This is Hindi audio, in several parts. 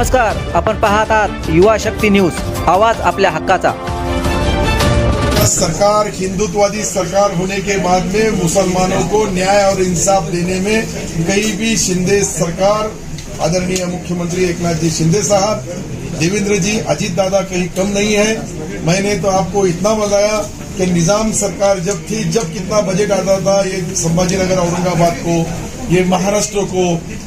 नमस्कार, आपण पाहत युवा शक्ती न्यूज़, आवाज़ आपल्या हक्काचा. सरकार, हिंदुत्ववादी सरकार होने के बाद में मुसलमानों को न्याय और इंसाफ देने में कहीं भी शिंदे सरकार, आदरणीय मुख्यमंत्री एकनाथ जी शिंदे साहब, देवेंद्र जी, अजीत दादा कहीं कम नहीं है। मैंने तो आपको इतना बताया कि निज़ाम सरकार जब थी, जब कितना बजट आता था, ये संभाजीनगर औरंगाबाद को ये महाराष्ट्र को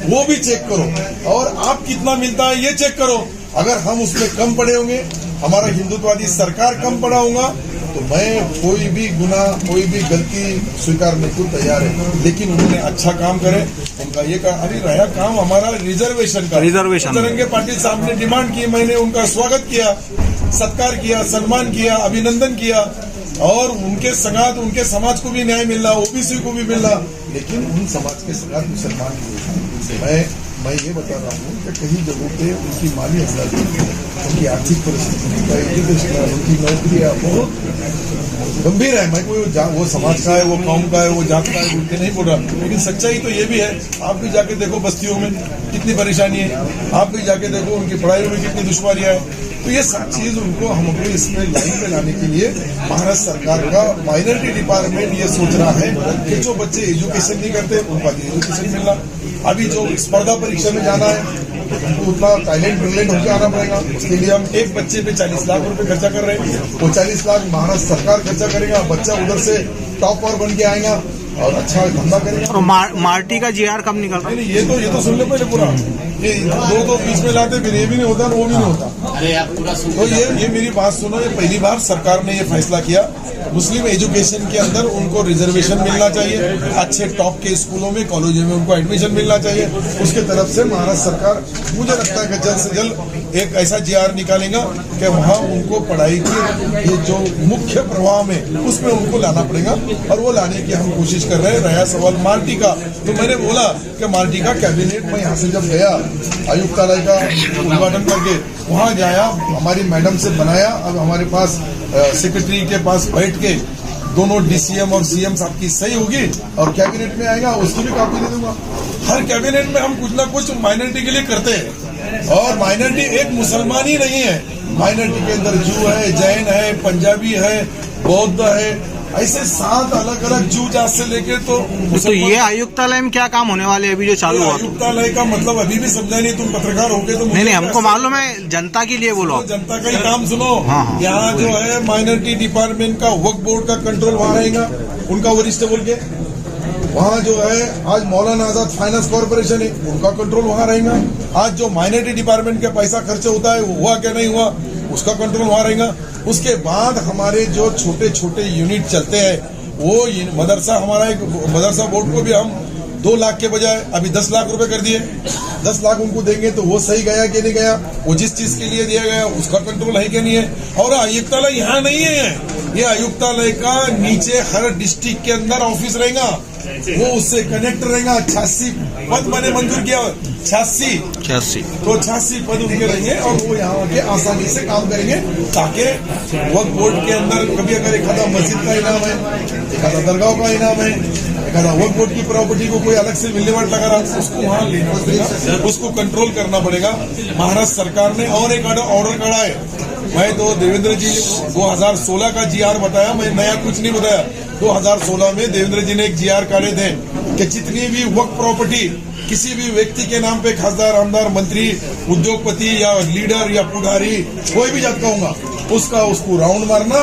वो भी चेक करो। और आप कितना मिलता है ये चेक करो। अगर हम उसमें कम पड़े होंगे हमारा हिंदुत्ववादी सरकार कम पड़ा होगा तो मैं कोई भी गुना कोई भी गलती स्वीकारने को तैयार है। लेकिन उन्होंने अच्छा काम करे। उनका ये कहा अरे रहा काम हमारा रिजर्वेशन का। रिजर्वेशन। तरंगे पाटिल साहब ने डिमांड की मैंने उनका स्वागत किया सत्कार किया सम्मान किया अभिनंदन किया। और उनके सगात, उनके समाज को भी न्याय मिल रहा, ओबीसी को भी मिल रहा। लेकिन उन समाज के सगात मुसलमान मैं मैं ये बता रहा हूँ कि कहीं जगहों पे उनकी माली हालात उनकी आर्थिक परिस्थिति उनका एजुकेशन उनकी नौकरियाँ बहुत गंभीर है। मैं कोई वो समाज का है, वो कौम का है, वो जात का है उनके नहीं बोल रहा। लेकिन सच्चाई तो ये भी है, आप भी जाके देखो बस्तियों में कितनी परेशानी है। आप भी जाके देखो उनकी पढ़ाई में कितनी दुश्वारियाँ है। तो ये सब चीज़ उनको हमको इसमें लाइन पे लाने के लिए भारत सरकार का माइनॉरिटी डिपार्टमेंट ये सोच रहा है कि जो बच्चे एजुकेशन नहीं करते, उनको एजुकेशन मिलना अभी जो स्पर्धा परीक्षा में जाना है तो उतना टैलेंट ब्रिलियंट होकर आना पड़ेगा। उसके लिए हम एक बच्चे पे चालीस लाख रुपए खर्चा कर रहे हैं। वो चालीस लाख महाराष्ट्र सरकार खर्चा करेगा बच्चा उधर से टॉप और बन के आएगा और अच्छा धंधा करेगा। मार्टी का जीआर कब निकल रहा नहीं, ये तो ये तो सुन लो पहले पूरा। ये दो दो बीच में लाते फिर ये भी नहीं होता वो भी नहीं होता। अरे आप पूरा सुन तो ये ये मेरी बात सुनो ये पहली बार सरकार ने ये फैसला किया। मुस्लिम एजुकेशन के अंदर उनको रिजर्वेशन मिलना चाहिए अच्छे टॉप के स्कूलों में कॉलेजों में उनको एडमिशन मिलना चाहिए। उसके तरफ़ से महाराष्ट्र सरकार मुझे लगता है कि जल्द से जल्द एक ऐसा जी आर निकालेगा कि वहाँ उनको पढ़ाई की ये जो मुख्य प्रवाह में उसमें उनको लाना पड़ेगा। और वो लाने की हम कोशिश कर रहे हैं। रहा सवाल मार्टी का। तो मैंने बोला कि मार्टी का कैबिनेट में यहाँ से जब गया आयुक्तालय का उद्घाटन करके वहाँ जाया, हमारी मैडम से बनाया। अब हमारे पास सेक्रेटरी के पास बैठ के दोनों डीसीएम और सीएम साहब की सही होगी और कैबिनेट में आएगा, उसकी भी कॉपी दे दूँगा। हर कैबिनेट में हम कुछ ना कुछ माइनॉरिटी के लिए करते हैं। और माइनॉरिटी एक मुसलमान ही नहीं है। माइनॉरिटी के अंदर जू है जैन है पंजाबी है, बौद्ध है ऐसे सात अलग अलग जू जात से लेके तो तो ये आयुक्तालय में क्या काम होने वाले अभी जो चालू हुआ? आयुक्तालय का मतलब अभी भी समझा नहीं तुम पत्रकार हो गए तो नहीं नहीं हमको मालूम है जनता के लिए बोलो। तो जनता का ही काम सुनो। हाँ, हाँ। यहाँ जो है माइनॉरिटी डिपार्टमेंट का वक्त बोर्ड का कंट्रोल वहाँ रहेगा उनका वरिष्ठ बोल के। वहाँ जो है आज मौलाना आज़ाद फाइनेंस कॉर्पोरेशन है उनका कंट्रोल वहाँ रहेगा। आज जो माइनॉरिटी डिपार्टमेंट का पैसा खर्च होता है हुआ क्या नहीं हुआ उसका कंट्रोल वहाँ रहेगा। उसके बाद हमारे जो छोटे छोटे यूनिट चलते हैं, वो मदरसा हमारा एक मदरसा बोर्ड को भी हम दो लाख के बजाय अभी दस लाख रुपए कर दिए। दस लाख उनको देंगे तो वो सही गया कि नहीं गया, वो जिस चीज़ के लिए दिया गया, उसका कंट्रोल है कि नहीं है। और आयुक्तालय यहाँ नहीं है। ये आयुक्तालय का नीचे हर डिस्ट्रिक्ट के अंदर ऑफ़िस रहेगा। वो उससे कनेक्ट रहेगा छियासी पद मैंने मंजूर किया छियासी छियासी तो छियासी पद उनके रहेंगे और वो यहाँ के आसानी से काम करेंगे ताकि वक्त बोर्ड के अंदर कभी अगर एक आधा मस्जिद का इनाम है एक आधा दरगाह का इनाम है एक आधा वक्त बोर्ड की प्रॉपर्टी को कोई अलग से मिलीवाट लगा रहा है उसको वहाँ लेना पड़ेगा उसको कंट्रोल करना पड़ेगा। महाराष्ट्र सरकार ने और एक ऑर्डर करा है। मैं तो देवेंद्र जी 2016 का जीआर बताया मैं नया कुछ नहीं बताया। 2016 में देवेंद्र जी ने एक जीआर काढ़े थे कि जितनी भी वक्त प्रॉपर्टी किसी भी व्यक्ति के नाम पे खासदार आमदार मंत्री उद्योगपति या लीडर या पुढारी कोई भी जात का होगा उसका उसको राउंड मारना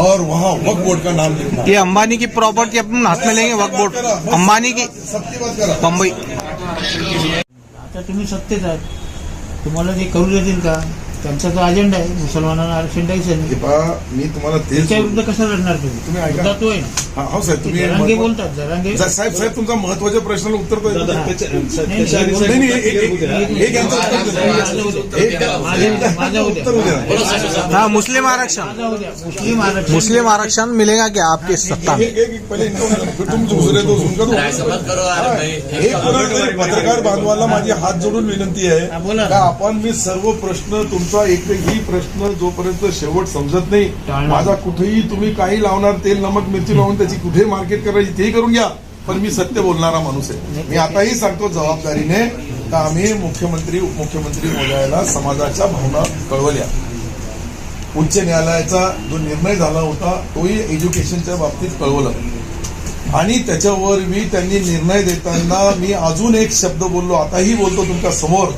और वहाँ वक्त बोर्ड का नाम लिखना। ये अंबानी की प्रॉपर्टी अपन हाथ में लेंगे वक्त बोर्ड अंबानी की सबकी बात करा। बम्बई। आता तुम्ही सत्तेत आहात. तुम्हाला ते करू देतील का? त्यांचा तो अजेंडा आहे मुसलमानांना आरक्षण द्यायचं नाही मी तुम्हाला त्याच्या विरुद्ध कसं लढणार तुम्ही तुम्ही ऐका. तो आहे ना. हो साहेब तुम्ही साहेब साहेब तुमचा महत्त्वाच्या प्रश्नाला उत्तर हा मुस्लिम आरक्षण. मुस्लिम आरक्षण. मिलेगा क्या आपके सत्ता पत्रकार बांधवाला माझी हात जोडून विनंती आहे का आपण मी सर्व प्रश्न तुमचा एकही प्रश्न जोपर्यंत शेवट समजत नाही माझा कुठेही तुम्ही काही लावणार तेल नमक मिरची लावून त्याची कुठे मार्केट करायची तेही करून घ्या. पण मी सत्य बोलणारा माणूस आहे. मी आताही सांगतो जबाबदारीने का आम्ही मुख्यमंत्री उपमुख्यमंत्री महोदयाला समाजाच्या भावना कळवल्या. उच्च न्यायालयाचा जो निर्णय झाला होता तोही एज्युकेशनच्या बाबतीत कळवलं. आणि त्याच्यावर मी त्यांनी निर्णय देताना मी अजून एक शब्द बोललो आताही बोलतो तुमच्यासमोर.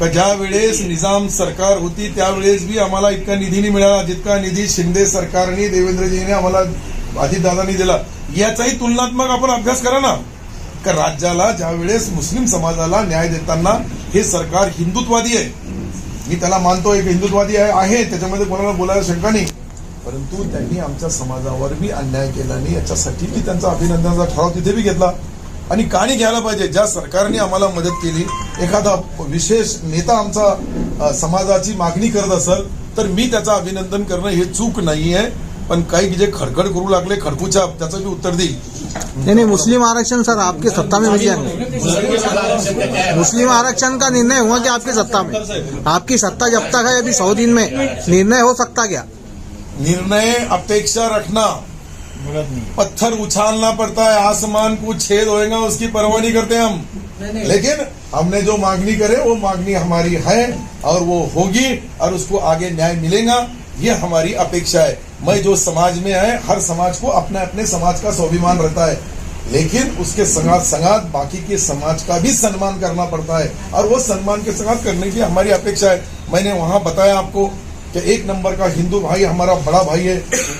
का ज्या वेळेस निजाम सरकार होती त्यावेळेस बी आम्हाला इतका निधी नाही मिळाला जितका निधी शिंदे सरकारने देवेंद्रजीने आम्हाला अजितदादांनी दिला. याचाही तुलनात्मक आपण अभ्यास करा ना. का राज्याला ज्या वेळेस मुस्लिम समाजाला न्याय देताना हे सरकार हिंदुत्वादी आहे. मी त्याला मानतो एक हिंदुत्वादी आहे त्याच्यामध्ये कोणाला बोलायला शंका नाही. परंतु त्यांनी आमच्या समाजावर बी अन्याय केला नाही याच्यासाठी मी त्यांचा अभिनंदनाचा ठराव तिथे बी घेतला. आणि काणी घ्यायला पाहिजे. ज्या सरकारने आम्हाला मदत केली एखादा विशेष नेता आमचा समाजाची मागणी करत असेल तर मी त्याचं अभिनंदन करणं हे चूक नाही आहे पण काही जे खडखड करू लागले खडकूच्या त्याचं मी उत्तर देईल नहीं नहीं मुस्लिम आरक्षण सर आपके सत्ता में मिल जाएँगे। मुस्लिम आरक्षण का निर्णय हुआ कि आपकी सत्ता में? आपकी सत्ता जब तक है अभी सौ दिन में निर्णय हो सकता क्या? निर्णय अपेक्षा रखना। पत्थर उछालना पड़ता है आसमान को छेद होएगा उसकी परवाह नहीं करते हम। लेकिन हमने जो मांगनी करे वो मांगनी हमारी है और वो होगी और उसको आगे न्याय मिलेगा ये हमारी अपेक्षा है। मैं जो समाज में है हर समाज को अपने अपने समाज का स्वाभिमान रहता है। लेकिन उसके संगात संगात बाकी के समाज का भी सम्मान करना पड़ता है। और वो सम्मान के संगात करने की हमारी अपेक्षा है। मैंने वहाँ बताया आपको कि एक नंबर का हिंदू भाई हमारा बड़ा भाई है।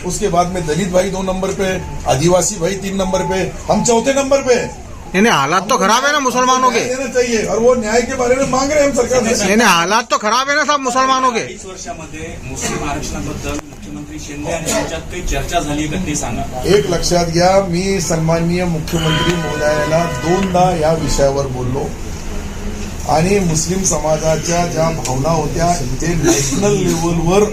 उसके बाद में दलित भाई दो नंबर पे आदिवासी भाई तीन नंबर पे हम चौथे नंबर पे। हैं। नहीं नहीं हालात तो खराब है ना मुसलमानों के। देना चाहिए और वो न्याय के बारे में मांग रहे हैं हम सरकार से। नहीं नहीं हालात तो खराब है ना सब मुसलमानों के। वर्षामध्ये मुस्लिम आरक्षणाबद्दल मुख्यमंत्री शिंदे आणि त्यांच्यात काही चर्चा झाली का ते सांगा. एक लक्षात घ्या मी सन्माननीय मुख्यमंत्री महोदयाला दोनदा या विषयावर बोललो. आणि मुस्लिम समाजाच्या ज्या भावना होत्या ते नॅशनल लेवलवर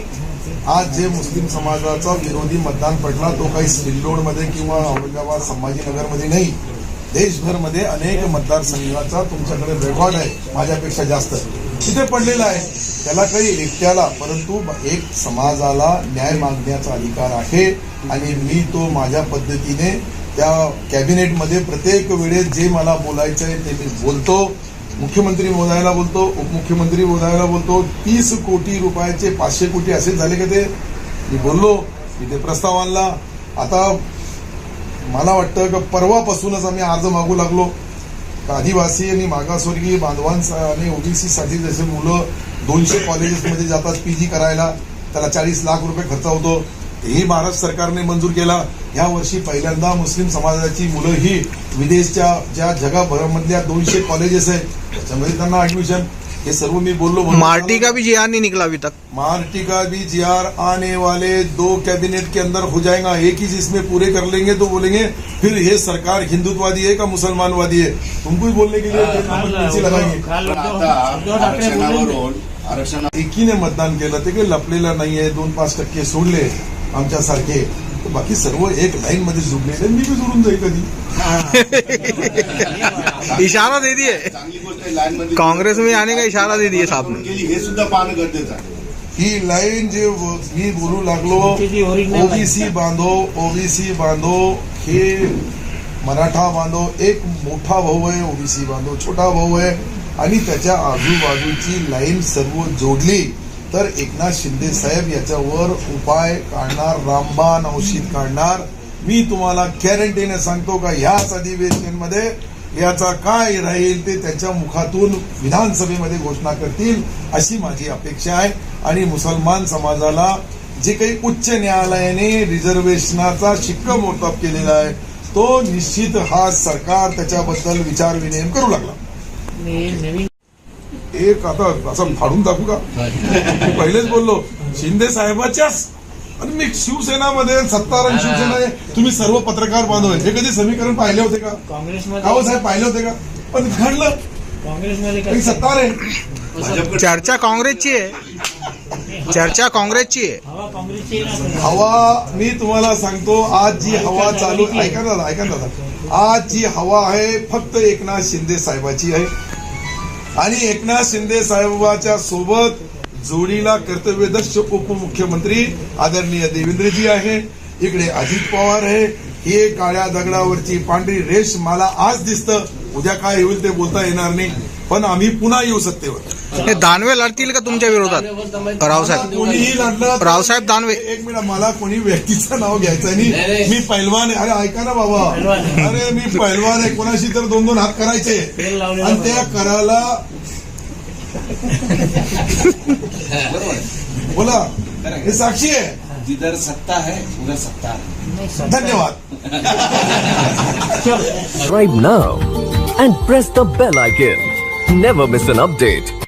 आज जे मुस्लिम समाजाचा विरोधी मतदान पडला तो काही सिल्लोडमध्ये किंवा औरंगाबाद संभाजीनगरमध्ये नाही. देशभरमध्ये अनेक मतदारसंघाचा तुमच्याकडे रेकॉर्ड आहे माझ्यापेक्षा जास्त. तिथे पडलेला आहे त्याला काही एकट्याला परंतु एक समाजाला न्याय मागण्याचा अधिकार आहे. आणि मी तो माझ्या पद्धतीने त्या कॅबिनेटमध्ये प्रत्येक वेळेस जे मला बोलायचं आहे ते मी बोलतो. मुख्यमंत्री मोदायला बोलतो उपमुख्यमंत्री मोदायला बोलतो. तीस कोटी रुपयाचे पाचशे कोटी असे झाले का ते? मी बोललो मी ते प्रस्ताव आणला. आता मला वाटतं की परवापासूनच आम्ही अर्ज मागू लागलो. आदिवासी आणि मागासवर्गीय बांधवांस आणि ओबीसीसाठी जसे मुलं दोनशे कॉलेजेसमध्ये जातात पीजी करायला त्याला चाळीस लाख रुपये खर्च होतो. तेही महाराष्ट्र सरकारने मंजूर केला. या वर्षी पहिल्यांदा मुस्लिम समाजाची मुलं ही विदेशच्या ज्या जगाभरामधल्या दोनशे कॉलेजेस आहेत त्याच्यामध्ये त्यांना ऍडमिशन हे सर्व मी बोललो म्हणून- मार्टी का भी जिया नहीं निकला अभी तक। मार्टी का भी जीआर आने वाले दो कैबिनेट के अंदर हो जाएगा एक ही जिसमें पूरे कर लेंगे तो बोलेंगे फिर ये सरकार हिंदुत्वादी है का मुसलमानवादी है? तुमको ही बोलने के लिए लगाएँगे बोलले आरक्षणावरून आरक्षण एकीने मतदान केलं ते काही लपलेलं नाहीये दोन पाच टक्के सोडले आमच्यासारखे तर बाकी सर्व एक लाईन मध्ये जुडलेले मी बी जोडून जाईल कधी इशारा दे दिए। लाईन मध्ये काँग्रेस में आने का इशारा दे दिए साहब ने गेली हे सुद्धा पाहणं गरजेचं आहे ही लाईन जे मी बोलू लागलो. ओबीसी बांधो ओबीसी बांधो हे मराठा बांधो एक मोठा भाऊ आहे ओबीसी बांधो छोटा भाऊ आहे आणि त्याच्या आजूबाजूची लाईन सर्व जोडली तर एकनाथ शिंदे साहेब याच्यावर उपाय काढणार रामबाण औषध काढणार मी तुम्हाला गॅरंटीने सांगतो का ह्याच अधिवेशनमध्ये याचा काय राहील ते त्यांच्या मुखातून विधानसभेमध्ये घोषणा करतील अशी माझी अपेक्षा आहे. आणि मुसलमान समाजाला जे काही उच्च न्यायालयाने रिझर्वेशनाचा शिक्कामोर्तब केलेला आहे तो निश्चित हा सरकार त्याच्याबद्दल विचार विनिमय करू लागला. मी नवीन एक आता असं फाडून टाकू का? मी पहिलेच बोललो शिंदे साहेबाच्याच आणि मी शिवसेनामध्ये सत्तार आणि शिवसेना आहे. तुम्ही सर्व पत्रकार बांधव. हे कधी समीकरण पाहिले होते का? काँग्रेसमध्ये साहेब पाहिले होते का? पण घडलं. काँग्रेसमध्ये सत्तार आहे. चर्चा काँग्रेसची आहे. चर्चा काँग्रेसची आहे. हवा मी तुम्हाला सांगतो आज जी हवा चालू ऐका दादा ऐका दादा. आज जी हवा आहे फक्त एकनाथ शिंदे साहेबाची आहे. आणि एकनाथ शिंदे साहेबाच्या सोबत जोडीला कर्तव्यदक्ष उपमुख्यमंत्री आदरणीय देवेंद्रजी आहे. इकडे अजित पवार आहे. हे काळ्या दगडावरची पांढरी रेष मला आज दिसतं. उद्या काय होईल ते बोलता येणार नाही. पण आम्ही पुन्हा येऊ सत्तेवर. हे दानवे लढतील का तुमच्या विरोधात? रावसाहेब. कोणीही लढलं रावसाहेब दानवे. एक मिनिट मला कोणी व्यक्तीचं नाव घ्यायचं नाही. मी पैलवान आहे. अरे ऐका ना बाबा. अरे मी पैलवान आहे. कोणाशी तर दोन दोन हात करायचे. आणि त्या कराला बोला ये साक्षी है जिधर सत्ता है उधर सत्ता है धन्यवाद subscribe now and press the bell icon. Never miss an update.